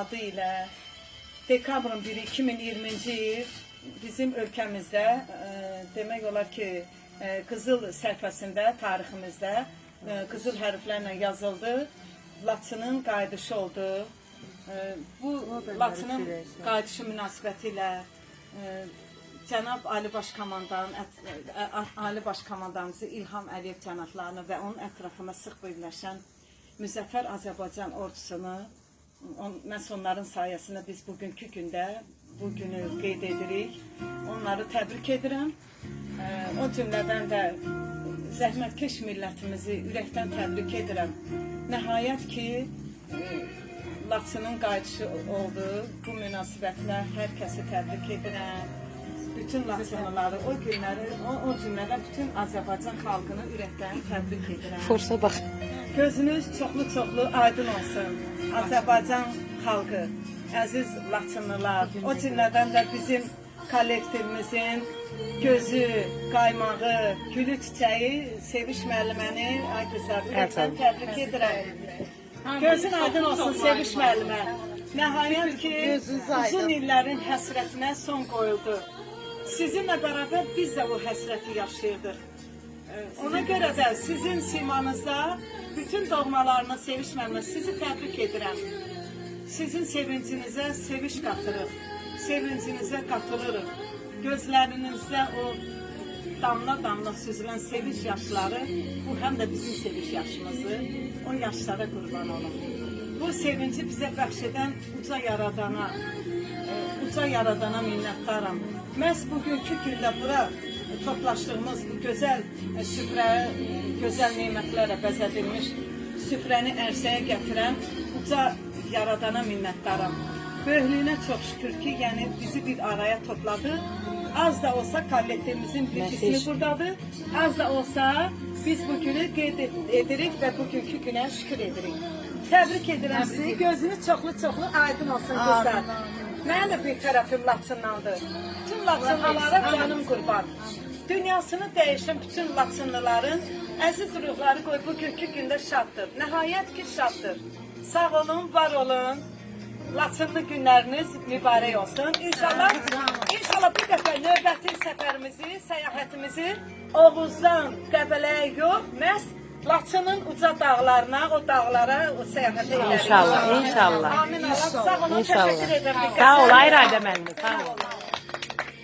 adı ilə dekabrın 1 2020-ci il bizim ölkəmizdə e, demək olar ki, e, qızıl səhifəsində, tariximizdə e, qızıl hərflərlə yazıldı. Laçının qayıdışı oldu. E, bu Laçının qayıdışı münasibəti ilə e, Cənab Ali Baş Komandan, ət- ə- ə- Ali Baş Komandanımızı İlham Əliyev cənablarını və onun ətrafına sıx birləşən Müzəffər Azərbaycan ordusunu məhz onların sayəsində biz bugünkü gündə bu günü qeyd edirik. Onları təbrik edirəm. Ə, o cümlədən də zəhmətkeş millətimizi ürəkdən təbrik edirəm. Nəhayət ki, ə, Laçının qayıdışı oldu. Bu münasibətlə hər kəsi təbrik edirəm. Bütün Laçınlıları, o günləri, o, o cümlədən bütün Azərbaycan xalqını ürəkdən təbrik edirəm. Forsa bak. Gözünüz çoxlu-çoxlu aydın olsun. Azərbaycan xalqı, əziz Laçınlılar, o cümlədən də bizim kollektivimizin gözü, qaymağı, gülü çiçəyi Seviş müəlliməni ay gözəl ürəkdən təbrik edirəm. Gözün aydın olsun Seviş müəllimə. Nəhayət ki, uzun illərin həsrətinə son qoyuldu. Sizinlə bərabər biz də bu həsrəti yaşayırdıq. Ona görə də sizin simanızda bütün doğmalarına seviş mənimlə sizi təbrik edirəm. Sizin sevincinizə seviş qatırıq. Sevincinizə qatılırıq. Gözlərinizdə o damla-damla süzülən sevinç yaşları bu həm də bizim sevinç yaşımızdır. O yaşlara qurban olun. Bu sevinci bizə bəxş edən uca yaradana, e, uca yaradana minnətdaram. Məhz bugünkü gündə bura toplaşdığımız bu gözəl e, süfrə, e, gözəl nemətlərlə bəzədilmiş süfrəni ərsəyə gətirən uca yaradana minnətdaram. Böyüklüyünə çox şükür ki, yəni bizi bir araya topladı. Az da olsa kollektivimizin bir Nəfis. buradadır. Az da olsa biz bu günü qeyd ed- edirik və bugünkü günə şükür edirik. Təbrik edirəm sizi. Gözünüz çoxlu-çoxlu aydın olsun qızlar. Mənim də bir tərəfim Laçındandır. Bütün Laçınlılara canım qurban. Dünyasını dəyişən bütün Laçınlıların əziz ruhları qoy bugünkü gündə şaddır. Nəhayət ki şaddır. Sağ olun, var olun. Laçınlı günləriniz mübarək olsun. İnşallah, inşallah bir dəfə növbəti səfərimizi, səyahətimizi Oğuzdan Qəbələyə yox, Laçının uca dağlarına, o dağlara o səyahət edərik. İnşallah, inşallah. Amin Allah. Sağ olun, təşəkkür edirəm. Sağ ol, ayrı müəllim. Sağ ol.